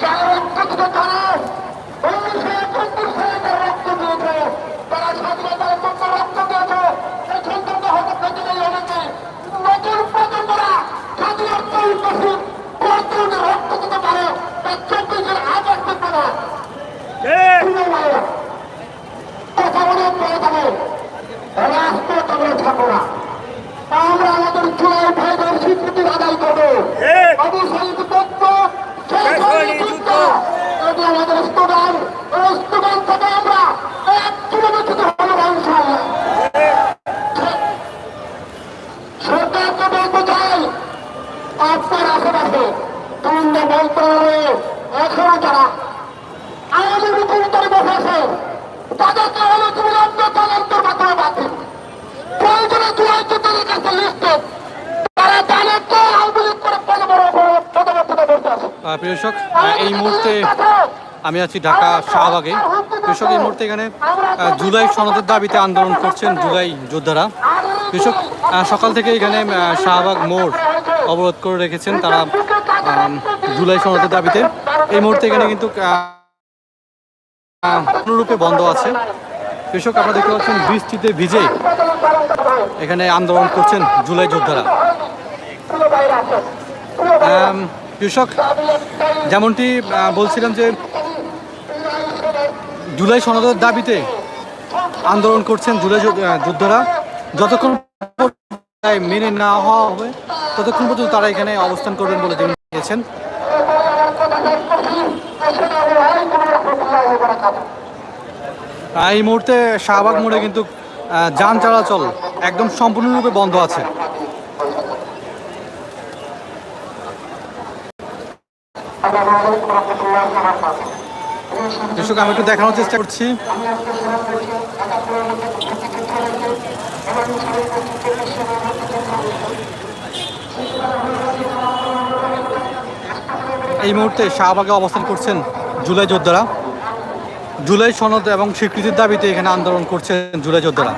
যারা রক্ত দিতে তারা উনিশশো একাত্তর সালে তারা রক্ত দিয়েছে তারা স্বাধীনতার জন্য রক্ত দিয়েছে এখন থেকে হতে প্রতিদিন অনেকে নতুন প্রজন্মরা স্বাধীনতা উপস্থিত প্রচুর রক্ত দিতে পারে তার চব্বিশের আগ আসতে পারে কথা অনেক বলে দেবে রাজপথ আমরা আমাদের চুলাই ভাইদের স্বীকৃতি আদায় করব। অবশ্যই তথ্য শেষ হয়নি যুদ্ধ। এটি আমাদের স্লোগান এই স্লোগান থেকে আমরা এক কিলোমিটার হলো ইনশাআল্লাহ সরকারকে বলতে চাই আপনার আশেপাশে। কেন্দ্র মন্ত্রণালয়ে যারা আওয়ামী ভিতরে বসে আছে তাদেরকে তদন্তের মাধ্যমে বাতিল প্রয়োজনে দু তাদের কাছে লিস্টে তারা জানে কে আওয়ামী লীগ করে বড় বড় পদবর্তনে বসে আছে প্রিয় দর্শক এই মুহূর্তে আমি আছি ঢাকা শাহবাগে। কৃষক এই মুহূর্তে এখানে জুলাই সনদের দাবিতে আন্দোলন করছেন জুলাই যোদ্ধারা। কৃষক সকাল থেকে এখানে শাহবাগ মোড় অবরোধ করে রেখেছেন তারা জুলাই সনদের দাবিতে। এই মুহূর্তে এখানে কিন্তু পূর্ণরূপে বন্ধ আছে। কৃষক আপনারা দেখতে পাচ্ছেন বৃষ্টিতে ভিজে এখানে আন্দোলন করছেন জুলাই যোদ্ধারা। কৃষক যেমনটি বলছিলাম যে জুলাই সনদের দাবিতে আন্দোলন করছেন জুলাই যোদ্ধ- যোদ্ধারা। যতক্ষণ মেনে না হওয়া হবে ততক্ষণ পর্যন্ত তারা এখানে অবস্থান করবেন বলে জানিয়েছেন। আহ, এই মুহূর্তে শাহবাগ মোড়ে কিন্তু যান চলাচল একদম সম্পূর্ণরূপে বন্ধ আছে। দর্শক, আমি একটু দেখানোর চেষ্টা করছি। এই মুহূর্তে শাহবাগে অবস্থান করছেন জুলাই যোদ্ধারা। জুলাই সনদ এবং স্বীকৃতির দাবিতে এখানে আন্দোলন করছেন জুলাই যোদ্ধারা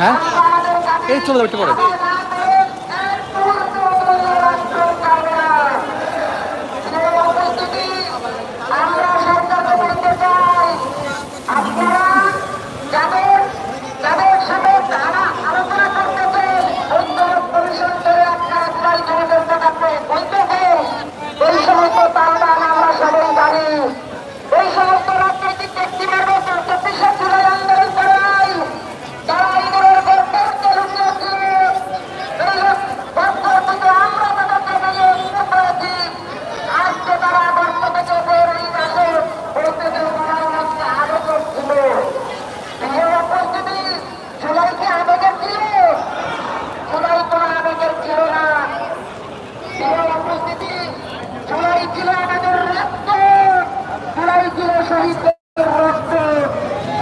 হ্যাঁ এই চলে যাবে একটু পরে আমরা সরকারকে বলতে চাই আপনারা যাদের যাদের সাথে তারা আলোচনা করতেছে ঐক্যমত কমিশন করে আপনারা জুলাই জনগণকে থাকবে বলতেছে এই সমস্ত তালবান আমরা সবাই জানি এই সমস্ত রাজনৈতিক ব্যক্তিবর্গ চব্বিশে জুলাই আন্দোলন করে নাই তারা আন্দোলনের গর্বকে লুকিয়েছে এই গর্বটিকে আমরা তাদেরকে নিয়ে শুরু করেছি আজকে তারা গর্ব থেকে বেরিয়ে গেছে বলতেছে তারা হচ্ছে আবেদন ছিল এই উপস্থিতি জুলাইকে আবেদন ছিল জুলাই কোনো আবেদন ছিল না এই উপস্থিতি জুলাই ছিল আমাদের রক্ত জুলাই ছিল শহীদদের রক্ত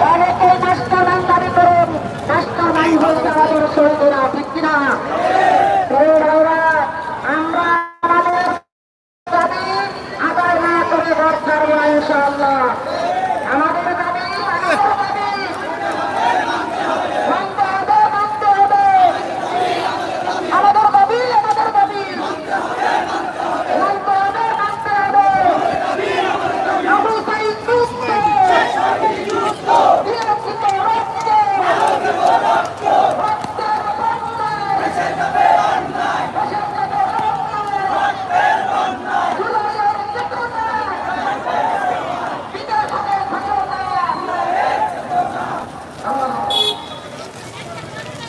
অনেকে মাস্টার মাইন দাবি করেন মাস্টার মাইন হচ্ছে আমাদের শহীদেরা ঠিক কিনা এই ভাইরা, আমরা আমাদের দাবি আদায় না করে ঘর ছাড়বো না ইনশাআল্লাহ আমাদের দাবি আমাদের দাবি মানতে হবে মানতে হবে আমাদের দাবি আমাদের দাবি মানতে হবে মানতে হবে আবু সাইদ যুক্ত বিরোধিত রক্ত রক্তের বন্যায় দেশের যাবে অন্যায় জুলাইয়ের চেতনা বিদেশের ঘটনা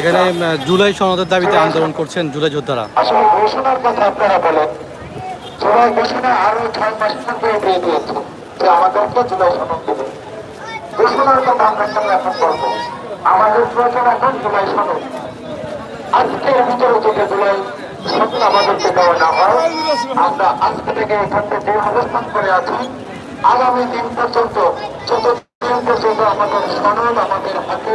এখানে জুলাই সনদের দাবিতে আন্দোলন করছেন জুলাই যোদ্ধারা। ঘোষণার কথা আপনারা ঘোষণা ছয় মাস পূর্বে দিয়ে দিয়েছে যে আমাদেরকে জুলাই কথা আমরা আমাদের প্রয়োজন এখন জুলাই জুলাই আজকে থেকে থেকে করে আগামী দিন পর্যন্ত পর্যন্ত আমাদের সনদ আমাদের হাতে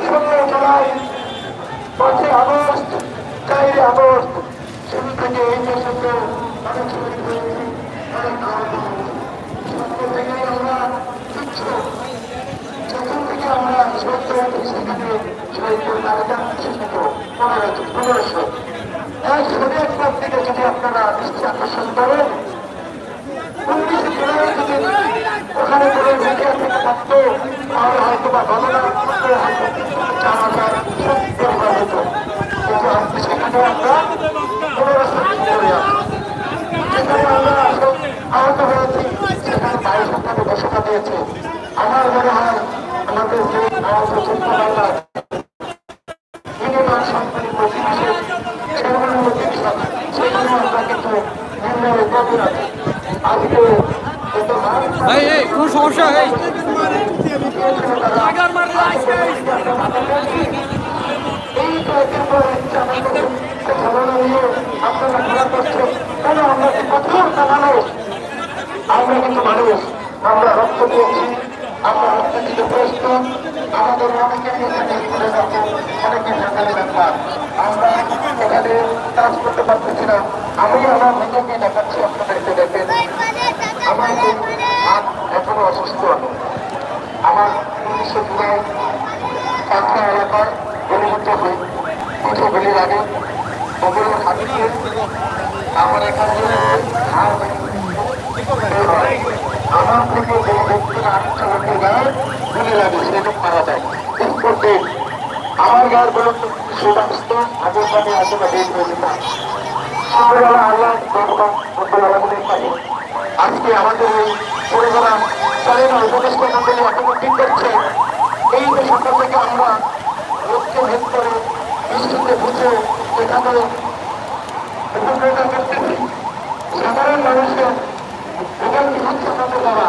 ষোলো জুলাই পাঁচই আগস্ট চারই আগস্ট শুরু থেকে এই পর্যন্ত অনেক শহীদ হয়েছি অনেক আমরা তুচ্ছ যখন থেকে আমরা সত্য সেখানে পনেরো পনেরোশো এক শরীর থেকে যদি আপনারা দৃষ্টি আকর্ষণ করেন উনিশে জুলাই যদি ওখানে করে মিডিয়া থেকে থাকতো তাহলে হয়তো বা হতো কিন্তু আজকে সেখানে আমরা পনেরোশো করে যেখানে আমরা আহত হয়েছি সেখানে বাইশ দিয়েছে আমার মনে হয় আমাদের যে আহত চিন্তা মিনিমাম করছেন কেন আমরা কিন্তু মানুষ আমরা রক্ত দিয়েছি আমরা রক্ত দিতে প্রস্তুত আমাদের অনেকের এখানে স্কুলে যাচ্ছে অনেকে সকালে ব্যাপার আমরা এখানে কাজ করতে পারতেছি না। আমি আমার নিজেকে দেখাচ্ছি আপনাদেরকে দেখেন। আমার হাত এখনও অসুস্থ। আমি আমার উনিশশো জুলাই কাঁচা এলাকায় গলিমুক্ত হই। কিছু গুলির ওগুলো আমার এখান হয়। আমার থেকে যে ব্যক্তিরা আটশো লোকের গায়ে আমার গায়ের বলুন সুদাস্ত আগের সাথে আসে না বের হয়ে যেতাম সকালবেলা আল্লাহ আজকে আমাদের এই প্রোগ্রাম চলে না উপদেষ্টা মন্ডলী এখনও ঠিক করছে। এই যে সকাল থেকে আমরা লোককে ভেদ করে সাধারণ মানুষের কি হচ্ছে আমাদের দ্বারা